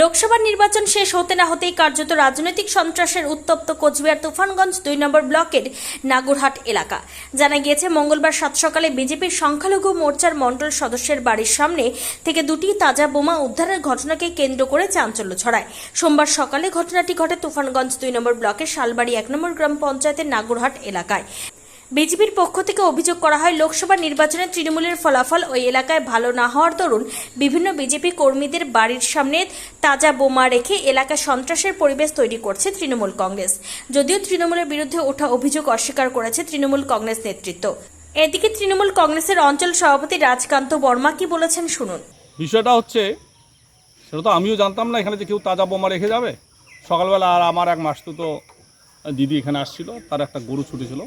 লোকসভা নির্বাচন শেষ হতে না হতেই কার্যত রাজনৈতিক সন্ত্রাসের উত্তপ্ত কোচবিহার তুফানগঞ্জ দুই নম্বর ব্লকের নাগুরহাট এলাকা। জানা গিয়েছে, মঙ্গলবার সাত সকালে বিজেপির সংখ্যালঘু মোর্চার মণ্ডল সদস্যের বাড়ির সামনে থেকে দুটি তাজা বোমা উদ্ধারের ঘটনাকে কেন্দ্র করে চাঞ্চল্য ছড়ায়। সোমবার সকালে ঘটনাটি ঘটে তুফানগঞ্জ দুই নম্বর ব্লকের শালবাড়ি এক নম্বর গ্রাম পঞ্চায়েতের নাগুরহাট এলাকায়। বিজেপির পক্ষ থেকে অভিযোগ করা হয়, লোকসভা নির্বাচনে তৃণমূলের ফলাফল ওই এলাকায় ভালো না হওয়ার দরুন বিভিন্ন বিজেপি কর্মীদের বাড়ির সামনে তাজা বোমা রেখে এলাকায় সন্ত্রাসের পরিবেশ তৈরি করছে তৃণমূল কংগ্রেস। যদিও তৃণমূলের বিরুদ্ধে ওঠা অভিযোগ অস্বীকার করেছে তৃণমূল কংগ্রেস নেতৃত্ব। এদিকে তৃণমূল কংগ্রেসের অঞ্চল সভাপতি রাজকান্ত বর্মা কি বলেছেন শুনুন। বিষয়টা হচ্ছে, সেটা তো আমিও জানতাম না এখানে যে কেউ তাজা বোমা রেখে যাবে। সকালবেলা আর আমার এক মাস তো দিদি এখানে আসছিল, তার একটা গরু ছুটেছিল।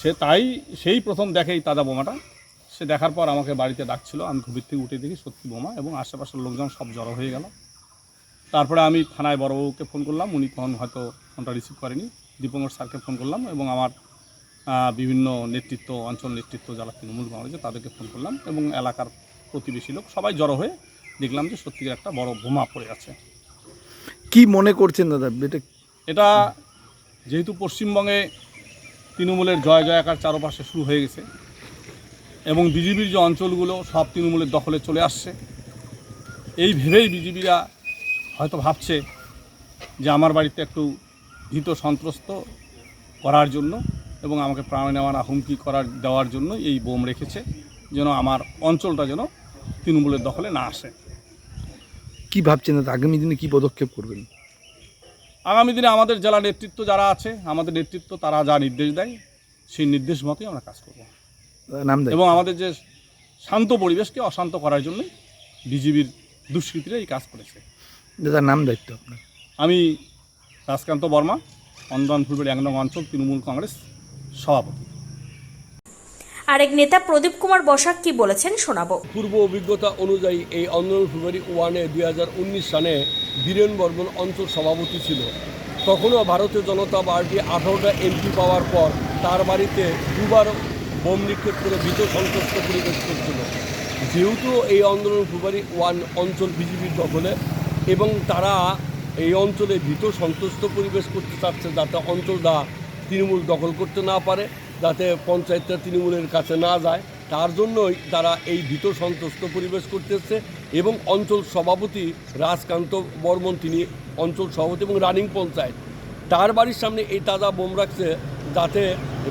সে তাই সেই প্রথম দেখে এই তাজা বোমাটা। সে দেখার পর আমাকে বাড়িতে ডাকছিল আমি ঘুবির থেকে উঠে দেখি সত্যি বোমা এবং আশেপাশের লোকজন সব জড়ো হয়ে গেল। তারপরে আমি থানায় বড়বাবুকে ফোন করলাম উনি তখন হয়তো ফোনটা রিসিভ করেনি। দীপঙ্কর স্যারকে ফোন করলাম এবং আমার বিভিন্ন নেতৃত্ব অঞ্চল নেতৃত্ব যারা তৃণমূল কংগ্রেসে তাদেরকে ফোন করলাম এবং এলাকার প্রতিবেশী লোক সবাই জড়ো হয়ে দেখলাম যে সত্যিকার একটা বড় বোমা পড়ে আছে। কি মনে করছেন দাদা? এটা এটা যেহেতু পশ্চিমবঙ্গে তৃণমূলের জয় জয়াকার চারপাশে শুরু হয়ে গেছে। এবং বিজেপির যে অঞ্চলগুলো, সব তৃণমূলের দখলে চলে আসছে। এই ভেবেই বিজেপিরা হয়তো ভাবছে যে আমার বাড়িতে একটু ভীত সন্ত্রস্ত করার জন্য এবং আমাকে প্রাণ নেওয়ার হুমকি করার, দেওয়ার জন্য এই বোম রেখেছে, যেন আমার অঞ্চলটা যেন তৃণমূলের দখলে না আসে। কি ভাবছেন? আগামী দিনে কি পদক্ষেপ করবেন? আগামী দিনে আমাদের জেলা নেতৃত্ব যারা আছে আমাদের নেতৃত্ব তারা যা নির্দেশ দেয় সেই নির্দেশ মতোই আমরা কাজ করব। নাম এবং আমাদের যে শান্ত পরিবেশকে অশান্ত করার জন্য বিজিবির দুষ্কৃতীরা এই কাজ করেছে। দাদা নাম দায়িত্ব আপনার? আমি রাজকান্ত বর্মা অন্দন ফুলবাড়ি এক নং অঞ্চল তৃণমূল কংগ্রেস সভাপতি। আরেক নেতা প্রদীপ কুমার বসাক কি বলেছেন শোনাবো। পূর্ব অভিজ্ঞতা অনুযায়ী এই আন্দোলন ফেব্রুয়ারি ওয়ানে দুই হাজার উনিশ সালে বীরেন বর্মন অঞ্চল সভাপতি ছিল। তখনও ভারতীয় জনতা পার্টি আঠারোটা এমপি পাওয়ার পর তার বাড়িতে দুবার বোম নিক্ষেপ করে ভীত সন্ত্রস্ত পরিবেশ করছিল। যেহেতু এই আন্দোলন ফেব্রুয়ারি ওয়ান অঞ্চল বিজেপির দখলে এবং তারা এই অঞ্চলে ভীত সন্ত্রস্ত পরিবেশ করতে চাচ্ছে যাতে অঞ্চল অঞ্চলটা তৃণমূল দখল করতে না পারে যাতে পঞ্চায়েতটা তৃণমূলের কাছে না যায়, তার জন্যই তারা এই ভীত সন্ত্রস্ত পরিবেশ করতেছে এবং অঞ্চল সভাপতি রাজকান্ত বর্মন, তিনি অঞ্চল সভাপতি এবং রানিং পঞ্চায়েত, তার বাড়ির সামনে এই তাজা বোম রাখছে যাতে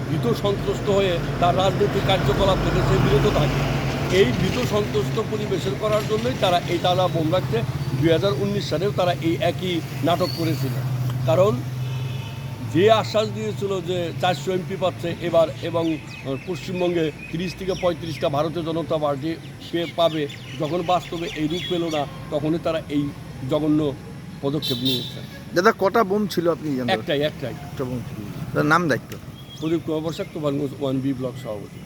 ভীত সন্ত্রস্ত হয়ে তার রাজনৈতিক কার্যকলাপ থেকে সে বিরত থাকে। এই ভীত সন্ত্রস্ত পরিবেশের করার জন্যই তারা এই তাজা বোম রাখছে। দু হাজার উনিশ সালেও তারা এই একই নাটক করেছিল। কারণ যে আশ্বাস দিয়েছিল যে চারশো এমপি পাচ্ছে এবার এবং পশ্চিমবঙ্গে তিরিশ থেকে পঁয়ত্রিশটা ভারতীয় জনতা পার্টি সে পাবে যখন বাস্তবে এই রূপ পেল না তখনই তারা এই জঘন্য পদক্ষেপ নিয়েছে। দাদা কটা বোম ছিল আপনি একটাই একটাই। একটা বোম ছিল। নাম দায়িত্ব? প্রদীপ কুমার বসাক তো ওয়ান বি ব্লক সভাপতি।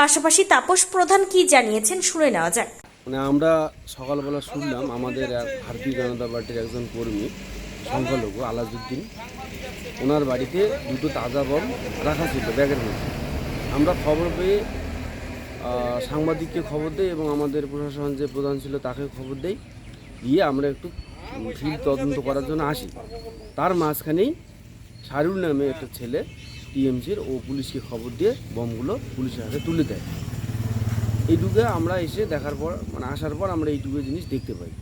পাশাপাশি তাপস প্রধান কি জানিয়েছেন শুনে নেওয়া যাক। মানে আমরা সকালবেলা শুনলাম আমাদের এক ভারতীয় জনতা পার্টির একজন কর্মী সংখ্যালঘু আলাজুদ্দিন, ওনার বাড়িতে দুটো তাজা বম রাখা ছিল ব্যাগের মধ্যে। আমরা খবর পেয়ে সাংবাদিককে খবর দেই এবং আমাদের প্রশাসন যে প্রধান ছিল তাকে খবর দেই। দিয়ে আমরা একটু ফিল্ড তদন্ত করার জন্য আসি। তার মাঝখানেই শাহরুল নামে একটা ছেলে টিএমসির, ও পুলিশকে খবর দিয়ে বমগুলো পুলিশের হাতে তুলে দেয়। এইটুকু আমরা এসে দেখার পর মানে আসার পর আমরা এইটুকু জিনিস দেখতে পাই।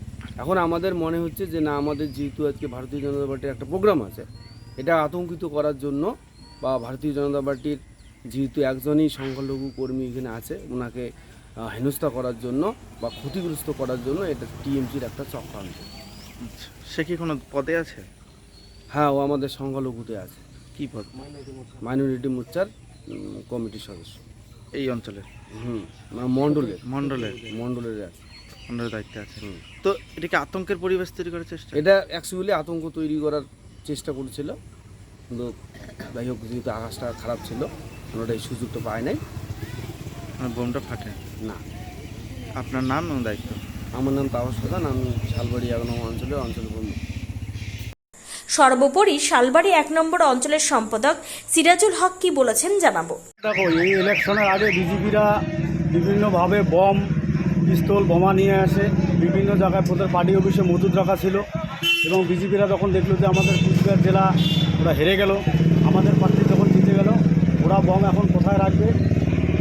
এখন আমাদের মনে হচ্ছে যে না আমাদের যেহেতু আজকে ভারতীয় জনতা পার্টির একটা প্রোগ্রাম আছে এটা আতঙ্কিত করার জন্য বা ভারতীয় জনতা পার্টির যেহেতু একজনই সংখ্যালঘু কর্মী এখানে আছে ওনাকে হেনস্থা করার জন্য বা ক্ষতিগ্রস্ত করার জন্য এটা টিএমসির একটা চক্রান্ত। সে কি কোনো পদে আছে? হ্যাঁ ও আমাদের সংখ্যালঘুতে আছে। কি পদ? মাইনরিটি মোর্চার কমিটির সদস্য। এই অঞ্চলের? হুম মানে মণ্ডলের। মণ্ডলের। মণ্ডলের আছে। মণ্ডলের দায়িত্বে আছে। তো এটা কি আতঙ্কের পরিবেশ তৈরি করার চেষ্টা? এটা অ্যাকচুয়ালি আতঙ্ক তৈরি করার চেষ্টা করেছিল। কিন্তু যাই হোক যেহেতু আকাশটা খারাপ ছিল ওনারা এই সুযোগটা পায় নাই। বোমটা ফাটে? না। আপনার নাম এবং দায়িত্ব? আমার নাম তাপস প্রধান আমি শালবাড়ি এক নম্বর অঞ্চলের অঞ্চল প্রমুখ সর্বোপরি শালবাড়ি এক নম্বর অঞ্চলের সম্পাদক সিরাজুল হক কি বলেছেন জানাব। দেখো এই ইলেকশনের আগে বিজেপিরা বিভিন্নভাবে বম পিস্তল, বোমা নিয়ে আসে। বিভিন্ন জায়গায় ওদের পার্টি অফিসে মজুদ রাখা ছিল। এবং বিজেপিরা যখন দেখল যে আমাদের কুচবিহার জেলা ওরা হেরে গেল। আমাদের প্রার্থী যখন জিতে গেল। ওরা বম এখন কোথায় রাখবে?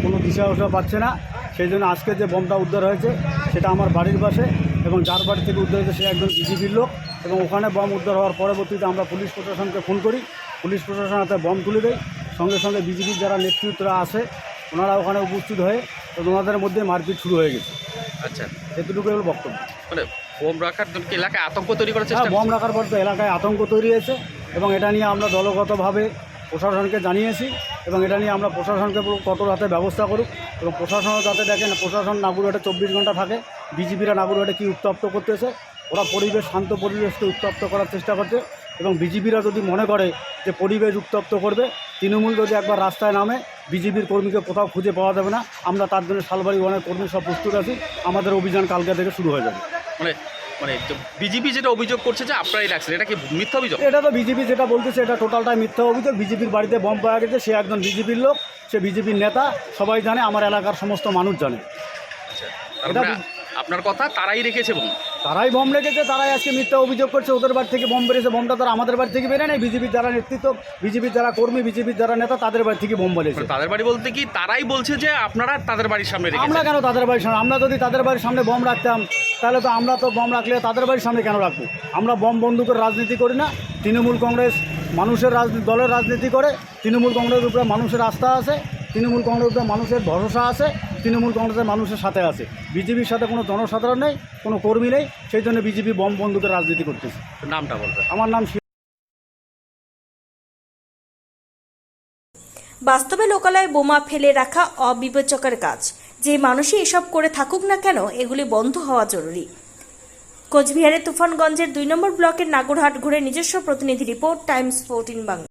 কোনো দিশা ওঠা পাচ্ছে না। সেই জন্য আজকে যে বমটা উদ্ধার হয়েছে, সেটা আমার বাড়ির পাশে এবং যার বাড়ি থেকে উদ্ধার হয়েছে, সে একজন বিজেপির লোক। এবং ওখানে বম উদ্ধার হওয়ার পরবর্তীতে আমরা পুলিশ প্রশাসনকে ফোন করি। পুলিশ প্রশাসন হাতে বম তুলে দেয়। সঙ্গে সঙ্গে বিজেপির যারা নেতৃত্বরা আছে, ওনারা ওখানে উপস্থিত হয়ে তো ওনাদের মধ্যে মারপিট শুরু হয়ে গেছে। আচ্ছা। এতটুকু হলো বক্তব্য। মানে বোম রাখার জন্য কি এলাকায় আতঙ্ক তৈরি করার চেষ্টা হ্যাঁ বম রাখার পর তো এলাকায় আতঙ্ক তৈরি হয়েছে এবং এটা নিয়ে আমরা দলগতভাবে প্রশাসনকে জানিয়েছি এবং এটা নিয়ে আমরা প্রশাসনকে পুরো কঠোর হাতে ব্যবস্থা করুক এবং প্রশাসনও যাতে দেখেন প্রশাসন নাগুরহাটে চব্বিশ ঘণ্টা থাকে বিজেপিরা নাগুরহাটে কী উত্তপ্ত করতেছে ওরা পরিবেশ শান্ত পরিবেশকে উত্তপ্ত করার চেষ্টা করছে এবং বিজেপিরা যদি মনে করে যে পরিবেশ উত্তপ্ত করবে তৃণমূল যদি একবার রাস্তায় নামে বিজেপির কর্মীকে কোথাও খুঁজে পাওয়া যাবে না। আমরা তার জন্য শালবাড়ি ওয়ানের কর্মী সব প্রস্তুত আছি। আমাদের অভিযান কালকে থেকে শুরু হয়ে যাবে। মানে মানে বিজেপি যেটা অভিযোগ করছে যে আপনারাই রাখছেন এটা কি মিথ্যা অভিযোগ? এটা তো বিজেপি যেটা বলতেছে এটা টোটালটাই মিথ্যা অভিযোগ। বিজেপির বাড়িতে বম পাওয়া গেছে সে একজন বিজেপির লোক সে বিজেপির নেতা সবাই জানে আমার এলাকার সমস্ত মানুষ জানে। এটা মানে আপনার কথা তারাই রেখেছে বোম। তারাই বম রেখেছে তারাই আজকে মিথ্যা অভিযোগ করছে ওদের বাড়ি থেকে বম বেরিয়েছে বমটা তারা আমাদের বাড়ি থেকে বেরে নেই বিজেপির যারা নেতৃত্ব বিজেপির যারা কর্মী বিজেপির যারা নেতা তাদের বাড়ি থেকে বম মানে তাদের বাড়ি বলতে কি তারাই বলছে যে আপনারা তাদের বাড়ির সামনে আমরা কেন তাদের বাড়ির সামনে আমরা যদি তাদের বাড়ির সামনে বম রাখতাম তাহলে তো আমরা তো বম রাখলে তাদের বাড়ির সামনে কেন রাখব? আমরা বম বন্দুকের রাজনীতি করি না তৃণমূল কংগ্রেস মানুষের রাজনীতি দলের রাজনীতি করে তৃণমূল কংগ্রেসের উপরে মানুষের আস্থা আছে তৃণমূল কংগ্রেসের উপরে মানুষের ভরসা আছে তৃণমূল কংগ্রেসের মানুষের সাথে আছে। বিজেপির সাথে কোনো জনসাধারণ নেই কোনো কর্মী নেই সেই জন্য বিজেপি বম বন্দুকের রাজনীতি করতেছে। নামটা বলবে আমার নাম বাস্তবে লোকালয়ে বোমা ফেলে রাখা অবিবেচকের কাজ। যে মানুষই এসব করে থাকুক না কেন এগুলি বন্ধ হওয়া জরুরি। কোচবিহারের তুফানগঞ্জের দুই নম্বর ব্লকের নাগরহাট ঘুরে নিজস্ব প্রতিনিধি রিপোর্ট টাইমস ফোরটিন বাংলা।